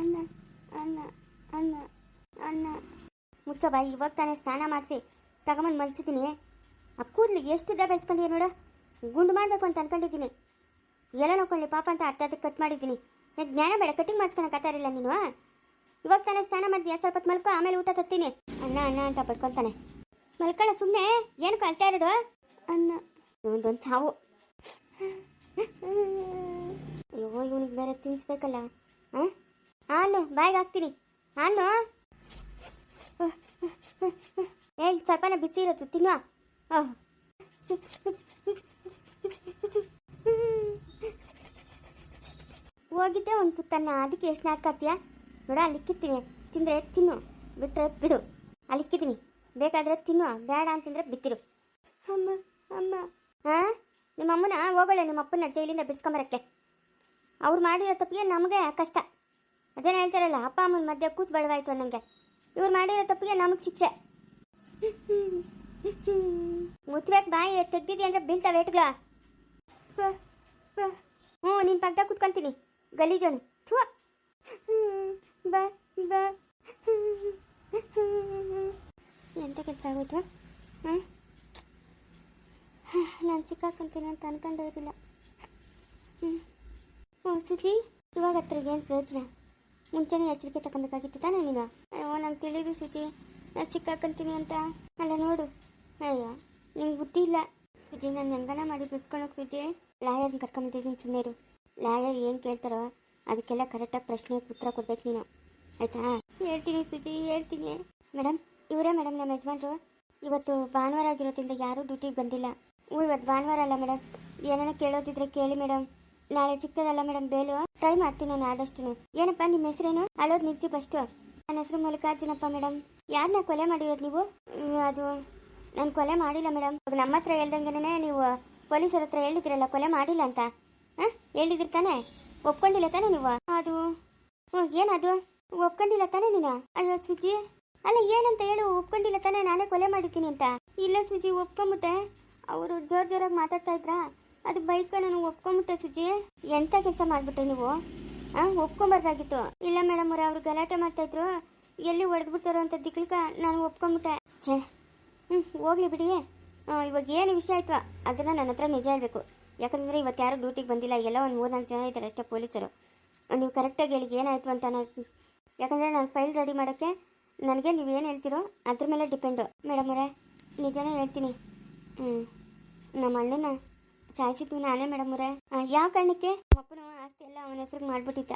ಅನ್ನ ಅಣ್ಣ ಅಣ್ಣ ಅಣ್ಣ. ಮುಚ್ಚ ಇವಾಗ ತಾನೇ ಸ್ನಾನ ಮಾಡಿಸಿ. ತಗೊಂಬಂದು ಮಲ್ಸಿದ್ದೀನಿ ಆ ಕೂದಲಿಗೆ ಎಷ್ಟು ಉದ್ದ ಬೆಳೆಸ್ಕೊಂಡಿದೆ ನೋಡು. ಗುಂಡು ಮಾಡಬೇಕು ಅಂತ ಅನ್ಕೊಂಡಿದ್ದೀನಿ. ಎಲ್ಲ ನೋಡ್ಕೊಳ್ಳಿ, ಪಾಪ ಅಂತ ಅರ್ಧ ಅರ್ಧಕ್ಕೆ ಕಟ್ ಮಾಡಿದ್ದೀನಿ. ನಾನು ಜ್ಞಾನ ಬೇಡ ಕಟಿಂಗ್ ಮಾಡಿಸ್ಕೊಳಕ್ಕಾತಾರಿಲ್ಲ ನೀನು ಇವಾಗ ತಾನೇ ಸ್ನಾನ ಮಾಡಿದ್ಯಾ ಸ್ವಲ್ಪ ಹೊತ್ತು ಮಲ್ಕೊ, ಆಮೇಲೆ ಊಟ ತರ್ತೀನಿ. ಅಣ್ಣ ಅಣ್ಣ ಅಂತ ಪಡ್ಕೊತಾನೆ ಮಲ್ಕೊಳ್ಳ ಸುಮ್ಮನೆ ಏನು ಕಳ್ತಾ ಇರೋದು? ಅಣ್ಣ ಒಂದೊಂದು ಸಾವು. ಅಯ್ಯೋ, ಇವನಿಗೆ ಬೇರೆ ತಿನ್ಸ್ಬೇಕಲ್ಲ ಹಾಂ ಹಾಲು ಬಾಯಿಗೆ ಹಾಕ್ತೀನಿ. ಹಾಲು ಏ ಸ್ವಲ್ಪನ ಬಿಸಿ ಇರುತ್ತೆ, ತಿನ್ನುವ. ಹೋಗಿದ್ದೆ ಒಂದು ತುತ್ತನ್ನ. ಅದಕ್ಕೆ ಎಷ್ಟು ನಾಟಕ ನೋಡ ನೋಡ ಅಲ್ಲಿಕ್ಕಿರ್ತೀನಿ ತಿಂದರೆ ತಿನ್ನು. ಬಿಟ್ಟರೆ ಬಿಡು. ಅಲ್ಲಿಕ್ಕಿದ್ದೀನಿ ಬೇಕಾದರೆ ತಿನ್ನು. ಬೇಡ ಅಂತಂದರೆ ಬಿತ್ತಿರು ಅಮ್ಮ ಅಮ್ಮ. ಹಾಂ ನಿಮ್ಮ ಅಮ್ಮನ ಹೋಗೋಳೆ, ನಿಮ್ಮ ಅಪ್ಪನ ಜೈಲಿಂದ ಬಿಡಿಸ್ಕೊಂಬರಕ್ಕೆ. ಅವ್ರು ಮಾಡಿರೋ ತಪ್ಪಿಗೆ ನಮಗೆ ಕಷ್ಟ. ಅದೇನು ಹೇಳ್ತಾರಲ್ಲ, ಅಪ್ಪ ಅಮ್ಮನ ಮಧ್ಯೆ ಕೂತ್ ಬಡವಾಯ್ತು ಅನ್ನಂಗೆ. ಇವ್ರು ಮಾಡಿರೋ ತಪ್ಪಿಗೆ ನಮಗೆ ಶಿಕ್ಷೆ. ಮುಚ್ಚಬೇಕು ಬಾಯಿ ತೆಗ್ದಿದ್ದಿ ಅಂದ್ರೆ ಬೀಳ್ತಾವೆ ಏಟ್ಗಳ ಹ್ಞೂ ನಿನ್ನ ಪಕ್ಕದಾಗ ಕೂತ್ಕೊಂತೀನಿ. ಗಲೀಜೋನು. ಥೂ. ಬಾ ಬಾ. ಎಂತ ಕೆಲಸ ಆಗೋಯ್ತು? ಹಾಂ? ನಾನು ಸಿಕ್ಕಾಕೊಂತೀನಿ ಅಂತ ಅನ್ಕೊಂಡಿರಲಿಲ್ಲ ಹ್ಞೂ, ಸುಜಿ, ಇವಾಗ ಹತ್ರಿಗೆ ಏನು ಪ್ರಯೋಜನ? ಮುಂಚೆನೇ ಎಚ್ಚರಿಕೆ ತಗೊಬೇಕಾಗಿತ್ತು ತಾನೇ ನೀನು? ಅಯ್ಯೋ, ನಂಗೆ ತಿಳಿದು ಸುಜಿ ನಾನು ಸಿಕ್ಕಾಕೊಂತೀನಿ ಅಂತ. ಅಲ್ಲ, ನೋಡು. ಅಯ್ಯೋ, ನಿಂಗೆ ಬುದ್ಧಿ ಇಲ್ಲ. ಸುಜಿ ನಾನು ಹೆಂಗನ ಮಾಡಿ ಬಿಡ್ಸ್ಕೊಳಕ್ ಸುಜಿ ಲಾಯರ್ನ ಕರ್ಕೊಂಬಂದಿದ್ದೀನಿ ಸುಮ್ಮನೆ ಲಾಯರ್ ಏನು ಕೇಳ್ತಾರೋ ಅದಕ್ಕೆಲ್ಲ ಕರೆಕ್ಟಾಗಿ ಪ್ರಶ್ನೆ ಉತ್ತರ ಕೊಡ್ಬೇಕು ನೀನು. ಆಯ್ತಾ? ಹೇಳ್ತೀನಿ ಸುಜಿ ಹೇಳ್ತೀನಿ. ಮೇಡಮ್ ಇವರೇ ಮೇಡಮ್ ನಮ್ಮ ಯಜಮಾನ್ರು. ಇವತ್ತು ಭಾನುವಾರ ಆಗಿರೋದ್ರಿಂದ ಯಾರೂ ಡ್ಯೂಟಿಗೆ ಬಂದಿಲ್ಲ. ಇವತ್ತು ಭಾನುವಾರ ಅಲ್ಲ ಮೇಡಮ್ ಏನೇನೋ ಕೇಳೋದಿದ್ರೆ ಕೇಳಿ ಮೇಡಮ್ ನಾಳೆ ಸಿಗ್ತದಲ್ಲ ಮೇಡಮ್ ಬೇಲು ಟ್ರೈ ಮಾಡ್ತೀನಿ ನಾನು ಆದಷ್ಟು ಏನಪ್ಪ ನಿಮ್ಮ ಹೆಸರೇನು? ಅಳೋದು ನಿಲ್ಸಿ ಫಸ್ಟು ನನ್ನ ಹೆಸರು ಮಲ್ಲಿಕಾರ್ಜುನಪ್ಪ ಮೇಡಮ್. ಯಾರನ್ನ ಕೊಲೆ ಮಾಡಿರೋದು ನೀವು? ಅದು ನಾನು ಕೊಲೆ ಮಾಡಿಲ್ಲ ಮೇಡಮ್. ನಮ್ಮ ಹತ್ರ ಹೇಳ್ದಂಗೆನೆ ನೀವು ಪೊಲೀಸರ ಹತ್ರ ಹೇಳಿದ್ರಲ್ಲ, ಕೊಲೆ ಮಾಡಿಲ್ಲ ಅಂತ. ಹಾಂ? ಹೇಳಿದ್ರಿ ತಾನೇ? ಒಪ್ಕೊಂಡಿಲ್ಲ ತಾನೇ ನೀವು? ಅದು ಹ್ಞೂ ಏನದು? ಒಪ್ಕೊಂಡಿಲ್ಲ ತಾನೇ ನೀನು? ಅಯ್ಯೋ, ಸುಜಿ. ಅಲ್ಲ, ಏನಂತ ಹೇಳು? ಒಪ್ಕೊಂಡಿಲ್ಲ ತಾನೇ ನಾನೇ ಕೊಲೆ ಮಾಡಿದ್ದೀನಿ ಅಂತ. ಇಲ್ಲ, ಸುಜಿ ಒಪ್ಕೊಂಬಿಟ್ಟೆ ಅವರು ಜೋರು ಜೋರಾಗಿ ಮಾತಾಡ್ತಾ ಇದ್ರಾ? ಅದು ಬೈಕ್ ನಾನು ಒಪ್ಕೊಂಬಿಟ್ಟೆ ಸುಜಿ. ಎಂತ ಕೆಲಸ ಮಾಡ್ಬಿಟ್ಟೆ ನೀವು? ಹಾಂ ಒಪ್ಕೊಂಬಾರ್ದಾಗಿತ್ತು. ಇಲ್ಲ ಮೇಡಮ್ ಅವ್ರೆ, ಅವ್ರು ಗಲಾಟೆ ಮಾಡ್ತಾ ಇದ್ರು. ಎಲ್ಲಿ ಹೊಡೆದ್ಬಿಡ್ತಾರೋ ಅಂತ ದಿಕ್ಲಕ ನಾನು ಒಪ್ಕೊಂಬಿಟ್ಟೆ. ಛೇ ಹ್ಞೂ ಹೋಗ್ಲಿ ಬಿಡಿ. ಇವಾಗ ಏನು ವಿಷಯ ಆಯ್ತು? ಅದನ್ನು ನನ್ನ ಹತ್ರ ನಿಜ ಹೇಳಬೇಕು. ಯಾಕಂದರೆ ಇವತ್ತು ಯಾರು ಡ್ಯೂಟಿಗೆ ಬಂದಿಲ್ಲ. ಎಲ್ಲ ಒಂದು ಮೂರ್ನಾಲ್ಕು ಜನ ಇದ್ದಾರೆ ಅಷ್ಟೇ ಪೊಲೀಸರು. ನೀವು ಕರೆಕ್ಟಾಗಿ ಹೇಳಿ ಏನಾಯಿತು ಅಂತ ನಾನು ಯಾಕಂದರೆ ನಾನು ಫೈಲ್ ರೆಡಿ ಮಾಡೋಕ್ಕೆ ನನಗೆ ನೀವು ಏನು ಹೇಳ್ತೀರೋ ಅದ್ರ ಮೇಲೆ ಡಿಪೆಂಡು ಮೇಡಮ್ ಅವರೇ, ನಿಜನೇ ಹೇಳ್ತೀನಿ. ಹ್ಞೂ ನಮ್ಮ ಅಣ್ಣನ ಸಾಯಿಸಿದ್ದು ನಾನೇ ಅವರೇ. ಯಾವ ಕಾರಣಕ್ಕೆ? ಅಪ್ಪನ ಆಸ್ತಿ ಎಲ್ಲ ಅವನ ಹೆಸ್ರಿಗೆ ಮಾಡಿಬಿಟ್ಟಿದ್ದ.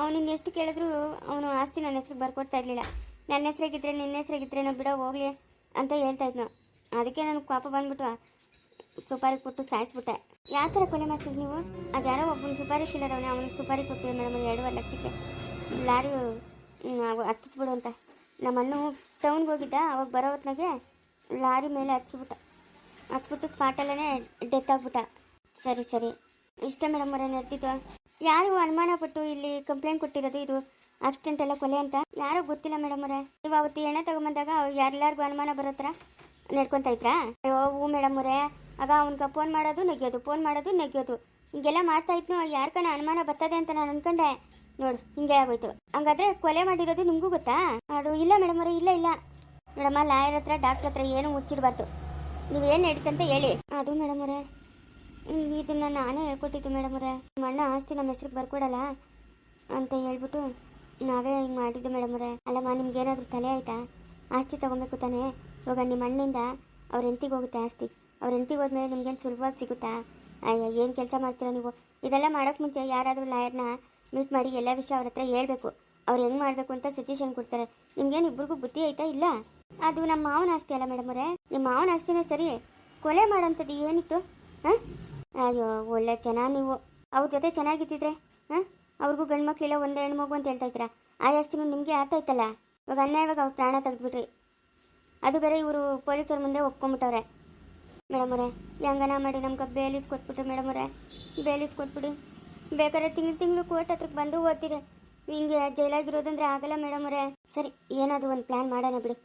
ಅವನಿನ್ನ ಎಷ್ಟು ಕೇಳಿದ್ರು ಅವನು ಆಸ್ತಿ ನನ್ನ ಹೆಸ್ರಿಗೆ ಬರ್ಕೊಡ್ತಾ ಇರಲಿಲ್ಲ. ನನ್ನ ಹೆಸ್ರಾಗಿದ್ರೆ ನಿನ್ನ ಹೆಸ್ರಾಗಿದ್ರೇನೋ ಬಿಡೋ ಹೋಗ್ಲಿ ಅಂತ ಹೇಳ್ತಾ ಇದ್ನು. ಅದಕ್ಕೆ ನನ್ನ ಕೋಪ ಬಂದ್ಬಿಟ್ಟು ಸುಪಾರಿ ಕೊಟ್ಟು ಸಾಯಿಸ್ಬಿಟ್ಟೆ. ಯಾವ ಥರ ಕೊಲೆ ಮಾಡ್ತೀರಿ ನೀವು? ಅದು ಯಾರೋ ಒಬ್ಬನ ಸುಪಾರಿ ಕಿಲ್ಲರ್ ಅವನೇ, ಅವನಿಗೆ ಸುಪಾರಿ ಕೊಟ್ಟಿವಿ ಮೇಡಮ್ ಎರಡೂವರೆ ಲಕ್ಷಕ್ಕೆ. ಲಾರಿ ನಾವು ಹತ್ತಿಸ್ಬಿಡು ಅಂತ. ನಮ್ಮ ಅಣ್ಣ ಟೌನ್ಗೆ ಹೋಗಿದ್ದ, ಅವಾಗ ಬರೋ ಹೊತ್ನಾಗೆ ಲಾರಿ ಮೇಲೆ ಹಚ್ಬಿಟ್ಟ ಹಚ್ಬಿಟ್ಟು ಸ್ಪಾಟಲ್ಲೇ ಡೆತ್ ಆಗ್ಬಿಟ್ಟ. ಸರಿ ಸರಿ. ಇಷ್ಟ ಮೇಡಮ್ ಅವರೇ ನಡೆದಿದ್ದು. ಯಾರು ಅನುಮಾನ ಪಟ್ಟು ಇಲ್ಲಿ ಕಂಪ್ಲೇಂಟ್ ಕೊಟ್ಟಿರೋದು ಇದು? ಆಕ್ಸಿಡೆಂಟ್ ಎಲ್ಲ ಕೊಲೆ ಅಂತ? ಯಾರೋ ಗೊತ್ತಿಲ್ಲ ಮೇಡಮ್ ಅವರೇ. ನೀವು ಅವತ್ತು ಎಣ್ಣೆ ತಗೊಂಬಂದಾಗ ಯಾರೆಲ್ಲರಿಗೂ ಅನುಮಾನ ಬರೋ ಥರ ನಡ್ಕೊಂತ ಇದ್ರಾ? ಅಯ್ಯೋ ಹ್ಞೂ ಮೇಡಮ್ ಅವರೇ. ಆಗ ಅವ್ನಿಗೆ ಫೋನ್ ಮಾಡೋದು, ನೆಗೆಯೋದು ಫೋನ್ ಮಾಡೋದು, ನೆಗೆಯೋದು. ಹಿಂಗೆಲ್ಲ ಮಾಡ್ತಾ ಇದ್ನು ಯಾರ್ಕನ ಅನುಮಾನ ಬರ್ತದೆ ಅಂತ ನಾನು ಅನ್ಕೊಂಡೆ. ನೋಡು, ಹಿಂಗೆ ಆಗೋಯ್ತು. ಹಂಗಾದ್ರೆ ಕೊಲೆ ಮಾಡಿರೋದು ನಿಮಗೂ ಗೊತ್ತಾ? ಅದು ಇಲ್ಲ ಮೇಡಮ್ ಅವರೇ, ಇಲ್ಲ ಇಲ್ಲ. ಮೇಡಮ್ಮ ಲಾಯರ್ ಹತ್ರ ಡಾಕ್ಟರ್ ಹತ್ರ ಏನು ಮುಚ್ಚಿಡಬಾರ್ದು. ನೀವೇನು ನಡೀತಂತ ಹೇಳಿ. ಅದು ಮೇಡಮ್ ಅವರೇ ಇದನ್ನ ನಾನೇ ಹೇಳ್ಕೊಟ್ಟಿದ್ದು ಮೇಡಮ್ ಅವರೇ ನಮ್ಮ ಅಣ್ಣ ಆಸ್ತಿ ನಮ್ಮ ಹೆಸ್ರಿಗೆ ಬರ್ಕೊಡಲ್ಲ ಅಂತ ಹೇಳ್ಬಿಟ್ಟು ನಾವೇ ಹಿಂಗೆ ಮಾಡಿದ್ದು ಮೇಡಮ್ ಅವರೇ ಅಲ್ಲಮ್ಮ ಏನಾದರೂ ತಲೆ ಆಯ್ತಾ? ಆಸ್ತಿ ತೊಗೊಬೇಕು ತಾನೇ? ಇವಾಗ ನಿಮ್ಮ ಅಣ್ಣಿಂದ ಅವ್ರ ಹೆಂಡ್ತಿಗೆ ಹೋಗುತ್ತೆ ಆಸ್ತಿ. ಅವ್ರ ಎಂತಿಗೆ ಹೋದ್ಮೇಲೆ ನಿಮ್ಗೇನು ಸುಲಭವಾಗಿ ಸಿಗುತ್ತಾ? ಅಯ್ಯ, ಏನು ಕೆಲಸ ಮಾಡ್ತೀರಾ ನೀವು? ಇದೆಲ್ಲ ಮಾಡೋಕ್ಕೆ ಮುಂಚೆ ಯಾರಾದರೂ ಲಾಯರ್ನ ಮೀಟ್ ಮಾಡಿ ಎಲ್ಲ ವಿಷಯ ಅವ್ರ ಹತ್ರ ಹೇಳಬೇಕು. ಅವ್ರು ಹೆಂಗೆ ಮಾಡಬೇಕು ಅಂತ ಸಜೆಷನ್ ಕೊಡ್ತಾರೆ. ನಿಮ್ಗೇನು ಇಬ್ರಿಗೂ ಬುದ್ಧಿ ಆಯ್ತಾ ಇಲ್ಲ? ಅದು ನಮ್ಮ ಮಾವನ ಆಸ್ತಿ ಅಲ್ಲ ಮೇಡಮ್ ಅವರೇ. ನಿಮ್ಮ ಮಾವನ ಆಸ್ತಿನೇ ಸರಿ ಕೊಲೆ ಮಾಡೋಂಥದ್ದು ಏನಿತ್ತು, ಹಾಂ? ಅಯ್ಯೋ, ಒಳ್ಳೆ ಚೆನ್ನಾಗಿ ನೀವು. ಅವ್ರ ಜೊತೆ ಚೆನ್ನಾಗಿದ್ದಿದ್ರೆ, ಹಾಂ? ಅವ್ರಿಗೂ ಗಂಡು ಮಕ್ಕಳಿಲ್ಲ ಒಂದು ಹೆಣ್ಮಗು ಅಂತ ಹೇಳ್ತಾ ಇದ್ದೀರಾ? ಆ ಆಸ್ತಿನೂ ನಿಮಗೆ ಆತಾಯ್ತಲ್ಲ ಇವಾಗ ಅನ್ಯಾಯವಾಗಿ ಅವ್ರು ಪ್ರಾಣ ತೆಗೆದ್ಬಿಟ್ರಿ. ಅದು ಬೇರೆ ಇವರು ಪೊಲೀಸರ ಮುಂದೆ ಒಪ್ಕೊಂಡ್ಬಿಟ್ಟವ್ರೆ ಮೇಡಮ್ ಅವರೇ ಹೆಂಗನ ಮಾಡಿ ನಮ್ಗೆ ಬೇಲೀಸ್ ಕೊಟ್ಬಿಟ್ರಿ ಮೇಡಮ್ ಅವರೇ. ಬೇಲಿಸ್ ಕೊಟ್ಬಿಡಿ. ಬೇಕಾದ್ರೆ ತಿಂಗಳು ತಿಂಗಳು ಕೋರ್ಟ್ ಹತ್ರಕ್ಕೆ ಬಂದು ಓದ್ತೀರಿ. ಹಿಂಗೆ ಜೈಲಾಗಿರೋದಂದ್ರೆ ಆಗಲ್ಲ ಮೇಡಮ್ ಅವರೇ. ಸರಿ, ಏನಾದರೂ ಒಂದು ಪ್ಲ್ಯಾನ್ ಮಾಡೋಣ ಬಿಡಿ.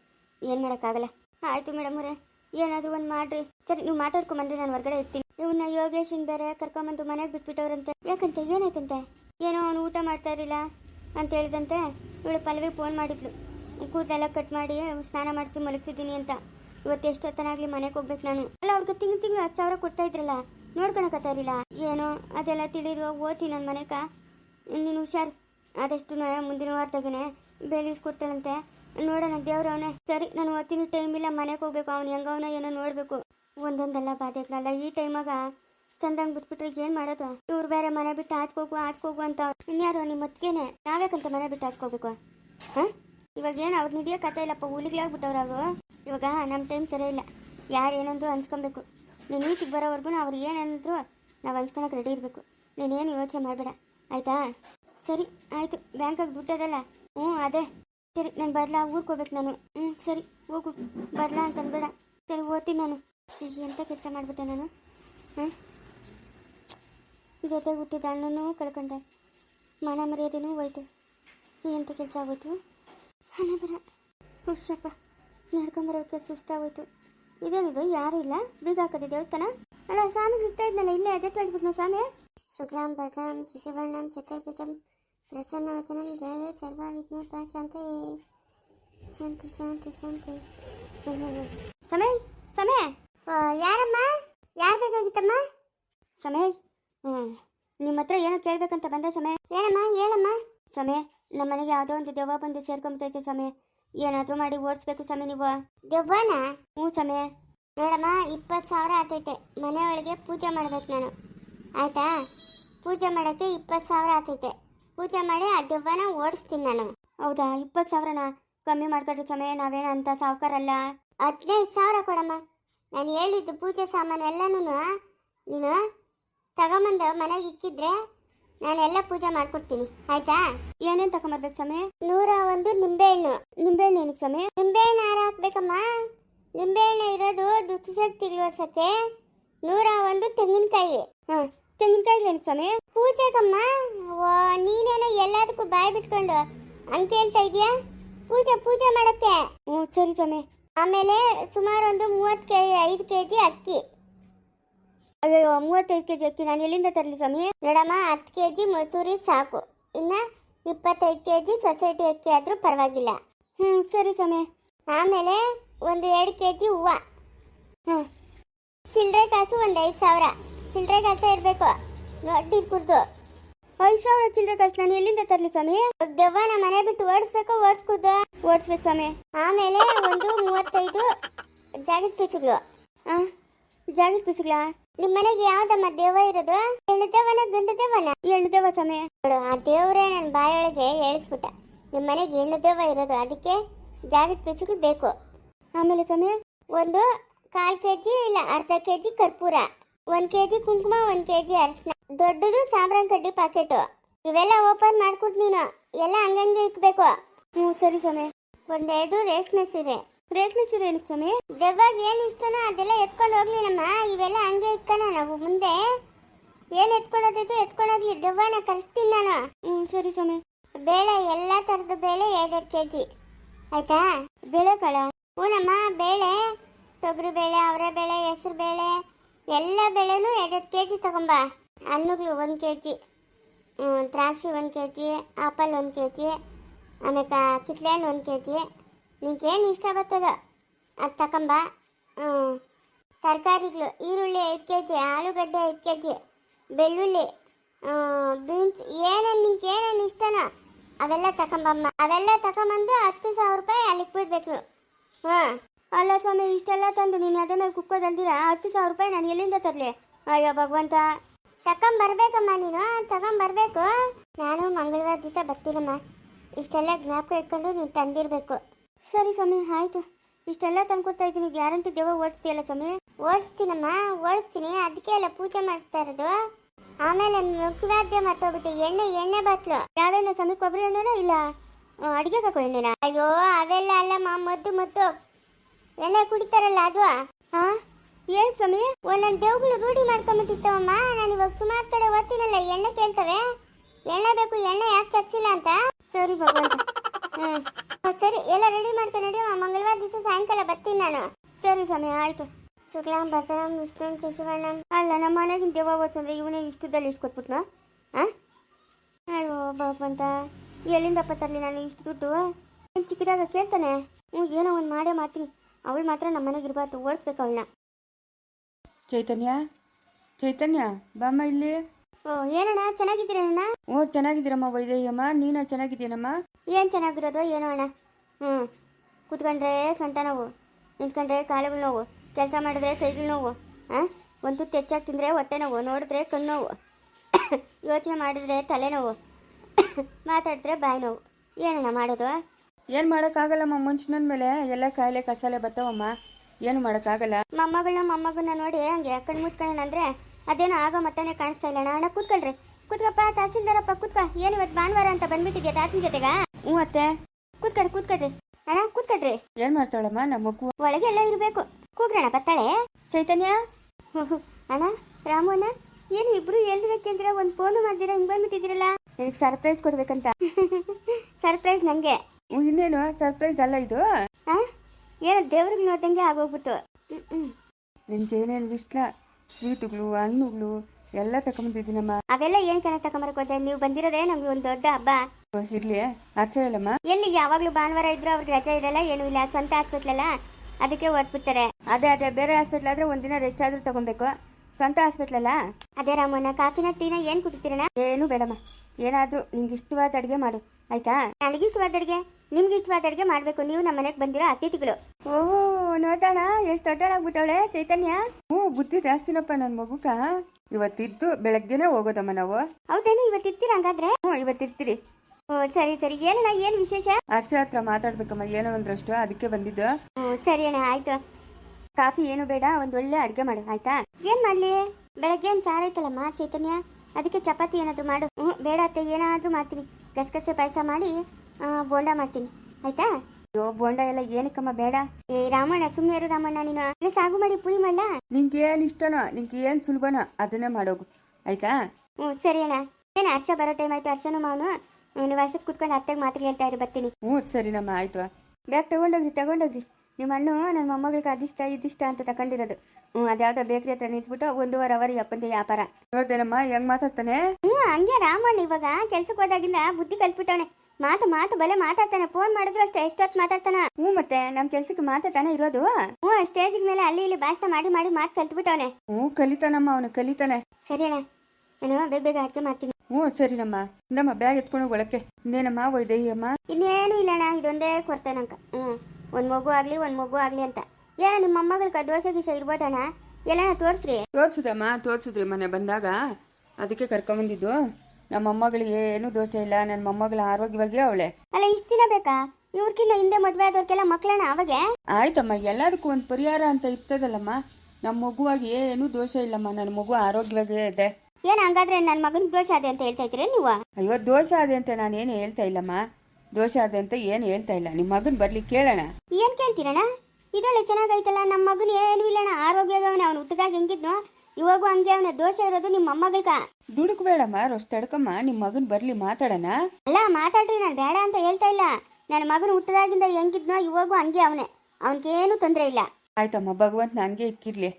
ಏನು ಮಾಡೋಕ್ಕಾಗಲ್ಲ? ಆಯಿತು ಮೇಡಮ್ ಅವರೇ, ಏನಾದರೂ ಒಂದು ಮಾಡಿರಿ. ಸರಿ, ನೀವು ಮಾತಾಡ್ಕೊಂಬನ್ರಿ ನಾನು ಹೊರಗಡೆ ಇರ್ತೀನಿ. ಇವನ್ನ ಯೋಗೇಶನ್ ಬೇರೆ ಕರ್ಕೊಂಬಂದು ಮನೆಗೆ ಬಿಟ್ಬಿಟ್ಟವ್ರಂತೆ. ಯಾಕಂತೆ, ಏನಾಯ್ತಂತೆ? ಏನೋ ಅವನು ಊಟ ಮಾಡ್ತಾ ಇರಲಿಲ್ಲ ಅಂತ ಹೇಳಿದಂತೆ ಇವಳು ಪಲ್ಲವಿ ಫೋನ್ ಮಾಡಿದ್ಲು. ಕೂದಲೆಲ್ಲ ಕಟ್ ಮಾಡಿ ಸ್ನಾನ ಮಾಡಿಸಿ ಮಲಗಿಸಿದ್ದೀನಿ ಅಂತ. ಇವತ್ತು ಎಷ್ಟೊತ್ತನಾಗ್ಲಿ ಮನೆಗೆ ಹೋಗ್ಬೇಕು ನಾನು. ಅಲ್ಲ, ಅವ್ರಿಗೆ ತಿಂಗಳು ತಿಂಗಳು ಹತ್ತು ಸಾವಿರ ಕೊಡ್ತಾ ಇದ್ರಲ್ಲ ನೋಡ್ಕೊಳಕತ್ತಾ ಇರಲಿಲ್ಲ? ಏನೋ ಅದೆಲ್ಲ ತಿಳಿದು ಓದಿ ನನ್ನ ಮನೆಗೆ ನೀನು ಹುಷಾರು. ಆದಷ್ಟು ಮುಂದಿನ ವಾರದಾಗನೆ ಬೇಲಿಸ್ಕೊಡ್ತಾಳಂತೆ ನೋಡೋಣ ದೇವ್ರ ಅವನೇ. ಸರಿ, ನಾನು ಓದ್ತೀನಿ ಟೈಮ್ ಇಲ್ಲ, ಮನೆಗೆ ಹೋಗ್ಬೇಕು. ಅವ್ನು ಹೆಂಗವನ ಏನೋ ನೋಡಬೇಕು. ಒಂದೊಂದಲ್ಲ ಬಾಧೆಗಳಲ್ಲ ಈ ಟೈಮಾಗ ಚಂದಂಗ್ ಬಿಟ್ಬಿಟ್ರೆ ಏನ್ ಮಾಡೋದು? ಇವ್ರು ಬೇರೆ ಮನೆ ಬಿಟ್ಟು ಆಚ್ಕೋಗು ಆಚ್ಕೋಗು ಅಂತ ಇನ್ಯಾರು ನಿಮ್ಮ ಮತ್ಗೇನೆ ನಾವ್ಯಾಕಂತ ಮನೆ ಬಿಟ್ಟು ಆಚ್ಕೋಬೇಕು ಹಾ? ಇವಾಗ ಏನು ಅವ್ರು ನಿಡಿಯೋ ಕತೆ ಇಲ್ಲಪ್ಪ ಹುಲಿಗಳಾಗ್ಬಿಟ್ಟವ್ರು ಅವರು? ಇವಾಗ ನಮ್ಮ ಟೈಮ್ ಸರಿ ಇಲ್ಲ. ಯಾರು ಏನಂದ್ರು ಅನ್ಸ್ಕೊಬೇಕು. ನೀನು ಈಚಿಗೆ ಬರೋವರೆಗೂ ಅವ್ರು ಏನಂದ್ರು ನಾವು ಅನ್ಸ್ಕೊಳಕ್ಕೆ ರೆಡಿ ಇರಬೇಕು. ನೀನೇನು ಯೋಚನೆ ಮಾಡಬೇಡ. ಆಯ್ತಾ? ಸರಿ, ಆಯಿತು. ಬ್ಯಾಂಕಾಗ ದುಡ್ಡದಲ್ಲ? ಹ್ಞೂ ಅದೇ. ಸರಿ, ನಾನು ಬರಲಾ ಊರಿಗೆ ಹೋಗ್ಬೇಕು ನಾನು. ಹ್ಞೂ ಸರಿ, ಹೋಗು. ಬರಲಾ ಅನ್ಬೇಡ. ಸರಿ, ಓದ್ತೀನಿ ನಾನು. ಸರಿ ಎಂಥ ಕೆಲಸ ಮಾಡಿಬಿಟ್ಟೆ ನಾನು? ಹಾಂ ಜೊತೆಗೆ ಹುಟ್ಟಿದ ಅಣ್ಣನೂ ಕಳ್ಕೊಂಡೆ. ಮನ ಮರ್ಯಾದೆನೂ ಹೋಯ್ತು. ಎಂಥ ಕೆಲಸ ಆಗೋಯ್ತು? ಹಣ ಬರ. ಹುಷಪ್ಪ ನಡ್ಕೊಂಬರೋಕ್ಕೆ ಸುಸ್ತಾಗೋಯ್ತು. ಇದೇನಿದು, ಯಾರೂ ಇಲ್ಲ? ಬೀಗ ಹಾಕೋದು ದೇವಸ್ಥಾನ? ಅಲ್ಲ, ಸ್ವಾಮಿ ಇರ್ತಾ ಇದ್ನಲ್ಲ, ಇಲ್ಲೇ ಅದೇ ತೊಳ್ಬಿಟ್ಟು ನಾವು ಸ್ವಾಮಿ? ಶುಕ್ಲಾಂ, ಭದ್ರಾಂ, ಶಿಶುವರ್ಣಂ ಚತುರ್ಭುಜಂ ಪ್ರಸನ್ನವತನಂ ಜಯ ಸರ್ವ ವಿಘ್ನ ಶಾಂತಿ ಶಾಂತಿ ಶಾಂತಿ ಶಾಂತಿ ಸಮಯ ಸಮಯ ಯಾರಮ್ಮ ಯಾರು ಬೇಕಾಗಿತ್ತಮ್ಮ ಸಮಯ ಹ್ಞೂ ನಿಮ್ಮ ಹತ್ರ ಏನೋ ಕೇಳ್ಬೇಕಂತ ಬಂದೆ ಸಮಯ ಏನಮ್ಮ ಹೇಳಮ್ಮ ಸಮಯ ನಮ್ಮ ಮನೆಗೆ ಯಾವುದೋ ಒಂದು ದೆವ್ವ ಬಂದು ಸೇರ್ಕೊಂಬಿಟ್ಟೈತೆ ಸಮಯ ಏನಾದರೂ ಮಾಡಿ ಓಡಿಸ್ಬೇಕು ಸಮಯ ನೀವು ದೆವ್ವನ ಹ್ಞೂ ಸಮಯ ನೋಡಮ್ಮ ಇಪ್ಪತ್ತು ಸಾವಿರ ಆತೈತೆ ಮನೆ ಒಳಗೆ ಪೂಜೆ ಮಾಡ್ಬೇಕು ನಾನು ಆಯಿತಾ ಪೂಜೆ ಮಾಡೋಕ್ಕೆ ಇಪ್ಪತ್ತು ಸಾವಿರ ಆತೈತೆ ಪೂಜೆ ಮಾಡಿ ಆ ದೆವ್ವನ ಓಡಿಸ್ತೀನಿ ನಾನು. ಹೌದಾ? ಇಪ್ಪತ್ತು ಸಾವಿರನ ಕಮ್ಮಿ ಮಾಡ್ಕೊಡ್ರಿ ಸಮಯ ನಾವೇನು ಅಂತ ಸಾವುಕಾರಲ್ಲ? ಹದಿನೈದು ಸಾವಿರ ಕೊಡಮ್ಮ. ನಾನು ಹೇಳಿದ್ದು ಪೂಜೆ ಸಾಮಾನು ಎಲ್ಲನೂ ನೀನು ತಗೊಂಬಂದು ಮನೆಗೆ ಇಕ್ಕಿದ್ರೆ ನಾನೆಲ್ಲ ಪೂಜೆ ಮಾಡ್ಕೊಡ್ತೀನಿ. ಆಯ್ತಾ? ಏನೇನು ತಗೊಂಬರ್ಬೇಕು ಸಮಯ ನೂರ ಒಂದು ನಿಂಬೆಹಣ್ಣು. ನಿಂಬೆಹಣ್ಣು ಏನಕ್ಕೆ ಸಮಯ ನಿಂಬೆಹಣ್ಣು ಹಾರ ಹಾಕ್ಬೇಕಮ್ಮ? ನಿಂಬೆಹಣ್ಣು ಇರೋದು ದುಷ್ಟಶಕ್ತಿಗಳು ವರ್ಷಕ್ಕೆ ನೂರ ಒಂದು ತೆಂಗಿನಕಾಯಿ. ಹಾಂ ತೆಂಗಿನಕಾಯಿ ಏನಕ್ಕೆ ಸಮಯ ಪೂಜೆಗಮ್ಮ, ಓ ನೀನೇನೋ ಎಲ್ಲದಕ್ಕೂ ಬಾಯ್ ಬಿಟ್ಕೊಂಡು ಅಂತ ಹೇಳ್ತಾ ಇದೀಯಾ? ಪೂಜೆ ಪೂಜೆ ಮಾಡಕ್ಕೆ? ಹ್ಞೂ ಸರಿ ಸ್ವಾಮಿ. ಆಮೇಲೆ ಸುಮಾರು ಒಂದು ಮೂವತ್ತು ಕೆ ಐದು ಕೆ ಜಿ ಅಕ್ಕಿ. ಅಯ್ಯೋ ಮೂವತ್ತೈದು ಕೆ ಜಿ ಅಕ್ಕಿ ನಾನು ಎಲ್ಲಿಂದ ತರಲಿ ಸ್ವಾಮಿ? ನೋಡಮ್ಮ ಹತ್ತು ಕೆ ಜಿ ಮಸೂರಿ ಸಾಕು. ಇನ್ನು ಇಪ್ಪತ್ತೈದು ಕೆ ಜಿ ಸೊಸೈಟಿ ಅಕ್ಕಿ ಆದರೂ ಪರವಾಗಿಲ್ಲ. ಹ್ಞೂ ಸರಿ ಸ್ವಾಮಿ. ಆಮೇಲೆ ಒಂದು ಎರಡು ಕೆ ಜಿ ಹೂವು. ಹ್ಞೂ. ಚಿಲ್ಲರೆ ಕಾಸು ಒಂದು ಐದು ಸಾವಿರ. ಚಿಲ್ಲರೆ ಕಾಸು ಇರಬೇಕು. ನೋಡಿ ಕುಡ್ದು. ಐದು ಸಾವಿರ ಚಿಲ್ಲರೆ ಕಾಸು ನಾನು ಎಲ್ಲಿಂದ ತರಲಿ ಸ್ವಾಮಿ? ದೆವ್ವನ ಮನೆ ಬಿಟ್ಟು ಓಡಿಸ್ಬೇಕು ಓಡಿಸ್ಕುದು. ಓಡಿಸ್ಬೇಕು ಸ್ವಾಮಿ. ಆಮೇಲೆ ಒಂದು ಮೂವತ್ತೈದು ಜಾಗದ ಪೀಸುಗಳು. ಆ ಜಾಗದ ಪೀಸುಗಳಾ? ನಿಮ್ಮ ಮನೆಗೆ ಯಾವ್ದಮ್ಮ ದೇವ ಇರೋದು? ಹೆಣ್ಣು ದೇವನ ಗಂಡು ದೇವನ ಹೆಣ್ಣು ದೇವ ಸ್ವಾಮಿ. ನೋಡು ಆ ದೇವರೇ ನನ್ನ ಬಾಯೊಳಗೆ ಹೇಳಿಸ್ಬಿಟ್ಟ. ನಿಮ್ಮ ಮನೆಗೆ ಹೆಣ್ಣು ದೇವ ಇರೋದು ಅದಕ್ಕೆ ಜಾಗದ ಪೀಸುಗಳು ಬೇಕು. ಆಮೇಲೆ ಸ್ವಾಮಿ? ಒಂದು ಕಾಲು ಕೆ ಜಿ ಇಲ್ಲ ಅರ್ಧ ಕೆ ಜಿ ಕರ್ಪೂರ. ಒಂದು ಕೆ ಜಿ ಕುಂಕುಮ ಒಂದು ಕೆ ಜಿ ಅರಿಶಿನ. ದೊಡ್ಡದು ಸಾಂಬ್ರಾನ್ ಕಡ್ಡಿ ಪಾಕೆಟು ಇವೆಲ್ಲ ಓಪನ್ ಮಾಡ್ಕೊಟ್ ನೀನು. ಎಲ್ಲ ಹಂಗಂಗೆ ಇಕ್ಬೇಕು. ಹ್ಞೂ, ಸರಿ ಸ್ವಾಮಿ. ಒಂದೆರಡು ರೇಷ್ಮೆ ಸೀರೆ. ರೇಷ್ಮೆ ಸೀರೆ ಏನಕ್ಕೆ ಸ್ವಾಮಿ? ದೆವ್ವಾಗ ಏನು ಇಷ್ಟನೋ ಅದೆಲ್ಲ ಎತ್ಕೊಂಡು ಹೋಗ್ಲಿ ನಮ್ಮ. ಇವೆಲ್ಲ ಹಂಗೆ ಇಕ್ಕನ ನಾವು. ಮುಂದೆ ಏನು ಎತ್ಕೊಳ್ಳೋದೈತೆ ಎತ್ಕೊಂಡೋಗ್ಲಿ ದೆವ್ವನ ಕರೆಸ್ತೀನಿ ನಾನು. ಹ್ಞೂ, ಸರಿ ಸ್ವಾಮಿ. ಬೇಳೆ, ಎಲ್ಲ ಥರದ ಬೇಳೆ ಎರಡೆರಡು ಕೆ ಜಿ ಆಯ್ತಾ? ಬೇಳೆ ಕಾಳ? ಹ್ಞೂನಮ್ಮ ಬೇಳೆ, ತೊಗರಿ ಬೇಳೆ, ಅವರೆ ಬೇಳೆ, ಹೆಸರು ಬೇಳೆ, ಎಲ್ಲ ಬೇಳೆನೂ ಎರಡೆರಡು ಕೆ ಜಿ ತಗೊಂಬ. ಹಣ್ಣುಗಳು ಒಂದು ಕೆ ಜಿ ದ್ರಾಕ್ಷಿ ಒಂದು ಕೆ ಜಿ ಆಪಲ್ ಒಂದು ಕೆ ಜಿ ಆಮೇಲೆ ಕಿತ್ಲೆ ಹಣ್ಣು ಒಂದು ಕೆ ಜಿ ನಿಂಗೇನು ಇಷ್ಟ ಬರ್ತದ? ಅದು ತಗೊಂಬ ತರಕಾರಿಗಳು, ಈರುಳ್ಳಿ ಐದು ಕೆ ಜಿ ಆಲೂಗಡ್ಡೆ ಐದು ಕೆ ಜಿ ಬೆಳ್ಳುಳ್ಳಿ ಬೀನ್ಸ್ ಏನೇನು ನಿಂಗೆ ಏನೇನು ಇಷ್ಟನೋ ಅವೆಲ್ಲ ತಗೊಂಬಮ್ಮ ಅವೆಲ್ಲ ತಗೊಂಬಂದು ಹತ್ತು ಸಾವಿರ ರೂಪಾಯಿ ಅಲ್ಲಿಗೆ ಬಿಡ್ಬೇಕು. ಹಾಂ. ಅಲ್ಲ ಸ್ವಾಮಿ, ಇಷ್ಟೆಲ್ಲ ತಂದು ನೀನು ಅದೇ ಮೇಲೆ ಕುಕ್ಕೋದಲ್ದಿರ ಹತ್ತು ಸಾವಿರ ರೂಪಾಯಿ ನಾನು ಎಲ್ಲಿಂದ ತರಲಿ? ಅಯ್ಯೋ ಭಗವಂತ. ತಗೊಂಬರ್ಬೇಕಮ್ಮ ನೀನು? ತಗೊಂಬರ್ಬೇಕು. ನಾನು ಮಂಗಳವಾರ ದಿವಸ ಬರ್ತೀನಮ್ಮ. ಇಷ್ಟೆಲ್ಲ ಜ್ಞಾಪಕ ಇಟ್ಕೊಂಡು ನೀನು ತಂದಿರಬೇಕು. ಸರಿ ಸ್ವಾಮಿ, ಆಯಿತು. ಇಷ್ಟೆಲ್ಲ ತಂದ್ಕೊಡ್ತಾ ಇದ್ದೀನಿ. ಗ್ಯಾರಂಟಿ ದೇವ ಓಡಿಸ್ತೀಯಲ್ಲ ಸ್ವಾಮಿ? ಓಡಿಸ್ತೀನಮ್ಮ, ಓಡಿಸ್ತೀನಿ. ಅದಕ್ಕೆ ಎಲ್ಲ ಪೂಜೆ ಮಾಡಿಸ್ತಾ ಇರೋದು. ಆಮೇಲೆ ಮುಖ್ಯವಾದ್ಯ ಮರ್ತೋಗ್ಬಿಟ್ಟು ಎಣ್ಣೆ ಎಣ್ಣೆ ಬಾಟ್ಲು. ಯಾವೇನ ಸ್ವಾಮಿ, ಕೊಬ್ಬರಿ ಎಣ್ಣೆನ ಇಲ್ಲ? ಅಡುಗೆ ಹಾಕೋ ಎಣ್ಣೆನ? ಅಯ್ಯೋ, ಅವೆಲ್ಲ ಅಲ್ಲಮ್ಮ, ಮದ್ದು ಮದ್ದು. ಎಣ್ಣೆ ಕುಡಿತಾರಲ್ಲ ಅದು? ಹಾ ಏನ್ ಸ್ವಾಮಿ? ಒಂದೊಂದು ದೇವ್ಗಳು ರೂಢಿ ಮಾಡ್ಕೊಂಬಿಟ್ಟಿತ್ತವಮ್ಮ. ನಾನು ಇವಾಗ ಸುಮಾರು ಕಡೆ ಓದ್ತೀನಲ್ಲ ಎಣ್ಣೆ ಕೇಳ್ತವೆ. ಎಣ್ಣೆ ಬೇಕು, ಎಣ್ಣೆ ಯಾಕೆ ಹಚ್ಚಿಲ್ಲ ಅಂತ? ಸರಿ ಭಗವಂತ. ಹ್ಮ್. ಸರಿ, ಎಲ್ಲ ರೆಡಿ ಮಾಡ್ಕೊಂಡು ನಡಿ ಮಂಗಳವಾರ ದಿವಸ ಸಾಯಂಕಾಲ ಬರ್ತೀನಿ ನಾನು. ಸರಿ ಸ್ವಾಮಿ, ಆಯ್ತು. ಶುಕ್ಲಾಂ ಬರ್ತಾರಾಮ್ ವಿಷ್ಣು, ಶಶಿವರ್ಣಂ. ಅಲ್ಲ, ನಮ್ಮ ಮನೆಗಿನ ದೇವ ಓದ್ಸಂದ್ರೆ ಇವನೇ ಇಷ್ಟದಲ್ಲಿ ಇಷ್ಟು ಕೊಟ್ಬಿಟ್ನಾ ಅಯ್ಯೋ, ಭಗವಂತ. ಎಲ್ಲಿಂದಪ್ಪ ತರಲಿ ನಾನು ಇಷ್ಟು ದುಡ್ಡು? ಚಿಕ್ಕದಾಗ ಕೇಳ್ತಾನೆ? ಹ್ಞೂ ಏನೋ ಒಂದು ಮಾಡೇ ಮಾಡ್ತೀನಿ ಅವಳು ಮಾತ್ರ ನಮ್ಮ ಮನೆಗೆ ಇರಬಾರ್ದು, ಓಡಿಸ್ಬೇಕು ಅವಳನ್ನ. ಚೈತನ್ಯ? ಚೈತನ್ಯ ಬಾಮ್ಮ ಇಲ್ಲಿ? ಓ ಏನಣ್ಣ ಚೆನ್ನಾಗಿದ್ದೀರಣ್ಣ ಓ ಚೆನ್ನಾಗಿದ್ದೀರಮ್ಮ ವೈದೇಹ್ಯಮ್ಮ. ನೀನು ಚೆನ್ನಾಗಿದ್ದೀನಮ್ಮ? ಏನು ಚೆನ್ನಾಗಿರೋದು ಏನೋ ಅಣ್ಣ? ಹ್ಞೂ ಕೂತ್ಕೊಂಡ್ರೆ ಸೊಂಟ ನೋವು ನಿಂತ್ಕೊಂಡ್ರೆ ಕಾಲುಗಳು ನೋವು ಕೆಲಸ ಮಾಡಿದ್ರೆ ಕೈಗಳು ನೋವು ಹಾಂ ಒಂದು ಹೆಚ್ಚಾಗಿ ತಿಂದರೆ ಹೊಟ್ಟೆ ನೋವು ನೋಡಿದ್ರೆ ಕಣ್ಣು ನೋವು ಯೋಚನೆ ಮಾಡಿದ್ರೆ ತಲೆನೋವು ಮಾತಾಡಿದ್ರೆ ಬಾಯಿ ನೋವು. ಏನಣ್ಣ ಮಾಡೋದು? ಏನು ಮಾಡೋಕ್ಕಾಗಲ್ಲಮ್ಮ ಮನುಷ್ಯನ ಮೇಲೆ ಎಲ್ಲ ಕಾಯಿಲೆ ಕಸಾಲೆ ಬರ್ತಾವಮ್ಮ ಏನು ಮಾಡೋಕ್ಕಾಗಲ್ಲ. ಮೊಮ್ಮಗಳನ್ನ ಮೊಮ್ಮಗನ್ನ ನೋಡಿ ಹಂಗೆ ಕಣ್ಣು ಮುಚ್ಕೊಳ್ಳೋಣ ಅಂದ್ರೆ ಅದೇನೋ ಆಗೋ ಮಟ್ಟನೇ ಕಾಣಿಸ್ತಾ ಇಲ್ಲ. ಅಣ್ಣ ಕೂತ್ಕೊಳ್ರಿ. ಕೂತ್ಕಪ್ಪ ತಹಸೀಲ್ದಾರಪ್ಪ ಕೂತ್ಕ. ಏನು ಇವತ್ತು ಭಾನುವಾರ ಅಂತ ಬಂದ್ಬಿಟ್ಟಿದ್ಯಾ ತಾತನ ಜೊತೆಗ? ಹ್ಞೂ ಅತ್ತೆ. ಕೂತ್ಕೊಳ್ರಿ ಕೂತ್ಕೊಳ್ರಿ. ಅಣ್ಣ ಕೂತ್ಕೊಳ್ರಿ. ಏನು ಮಾಡ್ತಾಳಮ್ಮ ನಮ್ಮ ಕೂ ಒಳಗೆ ಎಲ್ಲ ಇರಬೇಕು. ಕೂಗ್ರಣ ಬತ್ತಾಳೆ ಚೈತನ್ಯ. ಅಣ್ಣ ರಾಮು ಅಣ್ಣ ಏನು ಇಬ್ರು ಎಲ್ದಿರಕ್ಕೆಂದ್ರೆ ಒಂದು ಫೋನು ಮಾಡ್ದಿರ? ಹಿಂಗ್ ಬಂದ್ಬಿಟ್ಟಿದ್ದೀರಲ್ಲ. ನನಗೆ ಸರ್ಪ್ರೈಸ್ ಕೊಡ್ಬೇಕಂತ. ಸರ್ಪ್ರೈಸ್ ನಂಗೆ. ಇನ್ನೇನು? ಸರ್ಪ್ರೈಸ್ ಅಲ್ಲ ಇದು? ಹಾ? ಏನೋ ದೇವ್ರಿಗೆ ನೋಡ್ದಂಗೆ ಆಗೋಗ್ಬಿಟ್ಟು ಹ್ಮ್, ಹ್ಮ್. ನಿನ್ಗೆ ಏನೇನು ಇಷ್ಟ? ಸ್ವೀಟುಗಳು ಹಣ್ಣುಗಳು ಎಲ್ಲ ತಗೊಂಬಂದಿದ್ದೀನಮ್ಮ ಅವೆಲ್ಲ ಏನ್ ಕಣ ತಗೊಂಬರಕ್ ಹೋದ್ರೆ ನೀವು ಬಂದಿರೋದೇ ನಮ್ಗೆ ಒಂದು ದೊಡ್ಡ ಹಬ್ಬ. ಇರ್ಲಿ ಅರ್ಥ ಇಲ್ಲಮ್ಮ ಎಲ್ಲಿ ಯಾವಾಗ್ಲೂ ಭಾನುವಾರ ಇದ್ರು ಅವ್ರಿಗೆ ರಜೆ ಇರಲ್ಲ ಏನು ಇಲ್ಲ. ಸ್ವಂತ ಹಾಸ್ಪಿಟ್ಲ್ ಅಲ್ಲ ಅದಕ್ಕೆ ಹೊರಟ್ಬಿಡ್ತಾರೆ. ಅದೇ ಅದೇ ಬೇರೆ ಹಾಸ್ಪಿಟ್ಲ್ ಆದ್ರೆ ಒಂದಿನ ರೆಸ್ಟ್ ಆದ್ರೂ ತಗೊಬೇಕು. ಸ್ವಂತ ಹಾಸ್ಪಿಟ್ಲ್ ಅಲ್ಲ ಅದೇ ರಾಮಣ್ಣ ಕಾಫಿನ ಟೀನ ಏನ್ ಕುಡಿತೀರಣ್ಣ? ಏನು ಬೇಡಮ್ಮ. ಏನಾದರೂ ನಿಮ್ಗೆ ಇಷ್ಟವಾದ ಅಡುಗೆ ಮಾಡು ಆಯ್ತಾ? ನನಗಿಷ್ಟವಾದ ಅಡುಗೆ? ನಿಮ್ಗೆ ಇಷ್ಟವಾದ ಮಾಡಬೇಕು ಮಾಡ್ಬೇಕು. ನೀವು ನಮ್ಮ ಮನೆಗೆ ಬಂದಿರೋ ಅತಿಥಿಗಳು. ಓಹೋ ನೋಡೋಣ ಎಷ್ಟು ದೊಡ್ಡವಳಾಗ್ಬಿಟ್ಟವಳೆ ಚೈತನ್ಯ. ಹ್ಞೂ ಬುದ್ಧಿ ಜಾಸ್ತಿನಪ್ಪ ನನ್ನ ಮಗುಕ ಇವತ್ತಿದ್ದು ಬೆಳಗ್ಗೆನೆ ಹೋಗೋದಮ್ಮ ನಾವು. ಹೌದೇನು ಇವತ್ತಿರ್ತೀರ ಹಂಗಾದ್ರೆ? ಹ್ಞೂ ಇವತ್ತಿರ್ತೀರಿ. ಓ ಸರಿ ಸರಿ. ಏನಣ್ಣ ಏನು ವಿಶೇಷ? ಹರ್ಷ ಹತ್ರ ಮಾತಾಡ್ಬೇಕಮ್ಮ ಏನೋ ಒಂದ್ರಷ್ಟು ಅದಕ್ಕೆ ಬಂದಿದ್ದು. ಹ್ಞೂ ಸರಿ ಅಣ್ಣ ಆಯ್ತು. ಕಾಫಿ ಏನು ಬೇಡ ಒಂದು ಒಳ್ಳೆ ಅಡುಗೆ ಮಾಡು ಆಯ್ತಾ? ಏನು ಮಾಡಲಿ? ಬೆಳಗ್ಗೆ ಏನು ಸಾರೈತಲ್ಲಮ್ಮ ಚೈತನ್ಯ? ಅದಕ್ಕೆ ಚಪಾತಿ ಏನಾದರೂ ಮಾಡು. ಹ್ಞೂ ಬೇಡ ಅತ್ತೆ ಏನಾದರೂ ಮಾಡ್ತೀನಿ. ಗಸಗಸೆ ಪಾಯಸ ಮಾಡಿ ಬೋಂಡ ಮಾಡ್ತೀನಿ. ಆಯ್ತಾ? ಅಯ್ಯೋ ಬೋಂಡ ಎಲ್ಲ ಏನಕ್ಕಮ್ಮ ಬೇಡ? ಏ ರಾಮಣ್ಣ ಸುಮ್ಮನೆ ಇರು ರಾಮಣ್ಣ ನೀನು ಸಾಗು ಮಾಡಿ ಪುರಿ ಮಾಡ್ಲ? ನಿಂಗೆ ಏನು ಇಷ್ಟನೋ ನಿಂಗೆ ಏನು ಸುಲಭನೋ ಅದನ್ನೇ ಮಾಡೋಗು. ಆಯ್ತಾ? ಹ್ಞೂ ಸರಿ ಅಣ್ಣ. ಏನು ಹರ್ಷ ಬರೋ ಟೈಮ್ ಆಯ್ತು? ಹರ್ಷನು ಮಾವನು ನೀವು ವರ್ಷಕ್ಕೆ ಕುತ್ಕೊಂಡು ಅತ್ತೆಗೆ ಮಾತ್ರ ಹೇಳ್ತಾ ಇರು ಬರ್ತೀನಿ. ಹ್ಞೂ ಸರಿನಮ್ಮ ಆಯ್ತು. ಬ್ಯಾಗ್ ತಗೊಂಡೋಗ್ರಿ ತಗೊಂಡೋಗ್ರಿ. ನಿಮ್ಮ ಹಣ್ಣು ನನ್ನ ಮೊಮ್ಮಗಳಿಗೆ ಅದಿಷ್ಟ ಇದಿಷ್ಟ ಅಂತ ತಕೊಂಡಿರೋದು. ಹ್ಞೂ ಅದ್ಯಾವುದೋ ಬೇಕ್ರಿ ಹತ್ರ ನಿಲ್ಸ್ಬಿಟ್ಟು ಒಂದೂವರೆ ಅವರ್ ಅಪ್ಪಂದೆ ವ್ಯಾಪಾರ. ನೋಡ್ದೇನಮ್ಮ ಹೆಂಗ್ ಮಾತಾಡ್ತಾನೆ? ಹ್ಞೂ ಹಂಗೆ ರಾಮಣ್ಣ ಇವಾಗ ಕೆಲ್ಸಕ್ಕೆ ಹೋದಾಗಿಂದ ಬುದ್ಧಿ ಕಲ್ಪಿಟ್ಟವನೆ ಮಾತು ಮಾತು ಬಲೆ ಮಾತಾಡ್ತಾನೆ. ಫೋನ್ ಮಾಡಿದ್ರು ಅಷ್ಟೇ ಎಷ್ಟೊತ್ತು ಮಾತಾಡ್ತಾನ. ಹ್ಞೂ ಮತ್ತೆ ನಮ್ಮ ಕೆಲ್ಸಕ್ಕೆ ಮಾತಾಡ್ತಾನೆ ಇರೋದು? ಹ್ಞೂ ಸ್ಟೇಜ್ ಮೇಲೆ ಅಲ್ಲಿ ಇಲ್ಲಿ ಭಾಷಣ ಮಾಡಿ ಮಾಡಿ ಮಾತು ಕಲ್ತ್ಬಿಟ್ಟವನೆ. ಹ್ಞೂ ಕಲಿತಾನಮ್ಮ ಅವನು ಕಲಿತಾನೆ. ಸರಿ ಅಣ್ಣ. ನಾನು ಬೇಗ ಬೇಗ ಅಡುಗೆ ಮಾಡ್ತೀನಿ. ಹ್ಞೂ ಸರಿನಮ್ಮ. ಇಂದಮ್ಮ ಬ್ಯಾಗ್ ಎತ್ಕೊಂಡು ಒಳಕ್ಕೆ. ಇನ್ನೇನಮ್ಮ ವೈದೇಹಿಯಮ್ಮ ಇನ್ನೇನು ಇಲ್ಲ ಅಣ್ಣ ಇದೊಂದೇ ಕೊಡ್ತೆ ನಂಕ ಹ್ಞೂ. ಒಂದು ಮಗು ಆಗಲಿ ಒಂದು ಮಗು ಆಗಲಿ ಅಂತ. ಏನ ನಿಮ್ಮ ಮೊಮ್ಮಗಳಿಗೆ ದೋಸೆ ಗೀಸ ಇರ್ಬೋದಣ್ಣ? ಎಲ್ಲ ತೋರಿಸ್ರಿ. ತೋರ್ಸಿದ್ರಮ್ಮ ತೋರ್ಸಿದ್ರಿ ಮನೆ ಬಂದಾಗ. ಅದಕ್ಕೆ ಕರ್ಕೊಂಬಂದಿದ್ದು. ನಮ್ಮ ಮೊಮ್ಮಗಳಿಗೆ ಏನೂ ದೋಷ ಇಲ್ಲ. ನನ್ನ ಮೊಮ್ಮಗಳ ಆರೋಗ್ಯವಾಗಿ ಅವಳೆ. ಅಲ್ಲ ಇಷ್ಟು ದಿನ ಬೇಕಾ? ಇವ್ರಕಿನ್ನ ಹಿಂದೆ ಮದುವೆ ಆದವ್ರಿಗೆಲ್ಲ ಮಕ್ಕಳನ್ನ ಅವಾಗೆ? ಆಯ್ತಮ್ಮ ಎಲ್ಲದಕ್ಕೂ ಒಂದು ಪರಿಹಾರ ಅಂತ ಇರ್ತದಲ್ಲಮ್ಮ. ನಮ್ಮ ಮಗುವಾಗಿ ಏನೂ ದೋಷ ಇಲ್ಲಮ್ಮ. ನನ್ನ ಮಗು ಆರೋಗ್ಯವಾಗೇ ಇದೆ. ಏನ್ ಹಂಗಾದ್ರೆ ನನ್ನ ಮಗನ ದೋಷ ಅದೇ ಅಂತ ಹೇಳ್ತಾ ಇದ್ರೆ ನೀವು? ಅಯ್ಯೋ ದೋಷ ಅದೆ ಅಂತ ನಾನೇನು ಹೇಳ್ತಾ ಇಲ್ಲಮ್ಮ. ದೋಷ ಅದೆ ಅಂತ ಏನು ಹೇಳ್ತಾ ಇಲ್ಲ. ನಿಮ್ಮ ಮಗನ್ ಬರ್ಲಿ ಕೇಳೋಣ. ಏನ್ ಕೇಳ್ತೀರಣ ಇದೊಳ್ಳೆ ಚೆನ್ನಾಗೈತಲ್ಲ ನಮ್ಮ ಮಗನ ಏನು ಇಲ್ಲಣ್ಣ. ಆರೋಗ್ಯದವನೇ ಅವನು ಹುಟ್ಟದಾಗ ಹೆಂಗಿದ್ನೋ ಇವಾಗೂ ಹಂಗೆ ಅವನ ದೋಷ ಇರೋದು ನಿಮ್ಮ ಮೊಮ್ಮಗಳ್ಗ ದುಡುಕ್ ಬೇಡಮ್ಮ ರೊಸ್ ತಡ್ಕಮ್ಮ ನಿಮ್ಮ ಮಗನ್ ಬರ್ಲಿ ಮಾತಾಡೋಣ. ಅಲ್ಲ ಮಾತಾಡ್ರಿ ನಾನು ಬೇಡ ಅಂತ ಹೇಳ್ತಾ ಇಲ್ಲ. ನನ್ನ ಮಗನ ಹುಟ್ಟದಾಗಿಂದ ಹೆಂಗಿದ್ನೋ ಇವಾಗೂ ಹಂಗೆ ಅವನೇ. ಅವನಿಗೇನು ತೊಂದರೆ ಇಲ್ಲ. ಆಯ್ತಮ್ಮ ಭಗವಂತ ನನಗೆ ಇಕ್ಕಿರ್ಲಿ.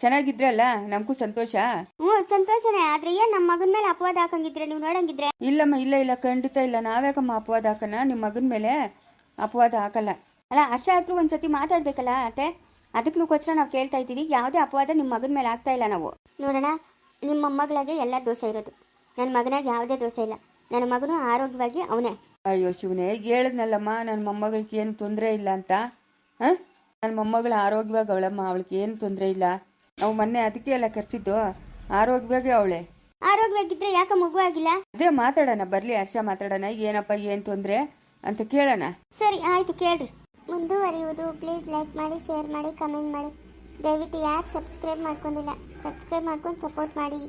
ಚೆನ್ನಾಗಿದ್ರಲ್ಲ ನಮಗೂ ಸಂತೋಷ. ಹ್ಞೂ ಸಂತೋಷನೇ. ಆದ್ರೆ ಏನ್ ನಮ್ಮ ಮಗನ ಮೇಲೆ ಅಪವಾದ ಹಾಕಂಗಿದ್ರೆ ನೀವು ನೋಡಂಗಿದ್ರೆ? ಇಲ್ಲಮ್ಮ ಇಲ್ಲ ಇಲ್ಲ ಖಂಡಿತ ಇಲ್ಲ. ನಾವ್ಯಾಕಮ್ಮ ಅಪವಾದ ಹಾಕನ? ನಿಮ್ಮ ಮಗನ ಮೇಲೆ ಅಪವಾದ ಹಾಕಲ್ಲ. ಅಲ್ಲ ಅಷ್ಟ ಆದ್ರೂ ಒಂದ್ಸತಿ ಮಾತಾಡ್ಬೇಕಲ್ಲ ಅತ್ತೆ? ಅದಕ್ಕೋಸ್ಕರ ನಾವು ಕೇಳ್ತಾ ಇದ್ದೀವಿ ಯಾವುದೇ ಅಪವಾದ ನಿಮ್ಮ ಮಗನ ಮೇಲೆ ಆಗ್ತಾ ಇಲ್ಲ ನಾವು. ನೋಡೋಣ ನಿಮ್ಮ ಮೊಮ್ಮಗಳಿಗೆ ಎಲ್ಲ ದೋಷ ಇರೋದು. ನನ್ನ ಮಗನಾಗ ಯಾವುದೇ ದೋಷ ಇಲ್ಲ. ನನ್ನ ಮಗನು ಆರೋಗ್ಯವಾಗಿ ಅವನೇ. ಅಯ್ಯೋ ಶಿವನೇ ಹೇಳದ್ನಲ್ಲಮ್ಮ ನನ್ನ ಮೊಮ್ಮಗಳಿಗೆ ಏನು ತೊಂದರೆ ಇಲ್ಲ ಅಂತ? ಹಾಂ? ನನ್ನ ಮೊಮ್ಮಗಳ ಆರೋಗ್ಯವಾಗಿ ಅವಳಮ್ಮ ಅವಳಿಗೆ ಏನು ತೊಂದರೆ ಇಲ್ಲ? ನಾವು ಮೊನ್ನೆ ಅದಕ್ಕೆ ಎಲ್ಲ ಕರೆಸಿದ್ದು. ಆರೋಗ್ಯವಾಗಿ ಅವಳೆ. ಆರೋಗ್ಯವಾಗಿದ್ರೆ ಯಾಕೆ ಮಗು ಆಗಿಲ್ಲ? ಅದೇ ಮಾತಾಡೋಣ ಬರ್ಲಿ ಹರ್ಷ ಮಾತಾಡೋಣ ಏನಪ್ಪ ಏನು ತೊಂದ್ರೆ ಅಂತ ಕೇಳೋಣ. ಸರಿ ಆಯ್ತು ಕೇಳ್ರಿ. ಮುಂದುವರಿಯುವುದು. ಪ್ಲೀಸ್ ಲೈಕ್ ಮಾಡಿ ಶೇರ್ ಮಾಡಿ ಕಮೆಂಟ್ ಮಾಡಿ. ದಯವಿಟ್ಟು ಯಾರು ಸಬ್ಸ್ಕ್ರೈಬ್ ಮಾಡ್ಕೊಂಡಿಲ್ಲ ಸಬ್ಸ್ಕ್ರೈಬ್ ಮಾಡ್ಕೊಂಡು ಸಪೋರ್ಟ್ ಮಾಡಿ.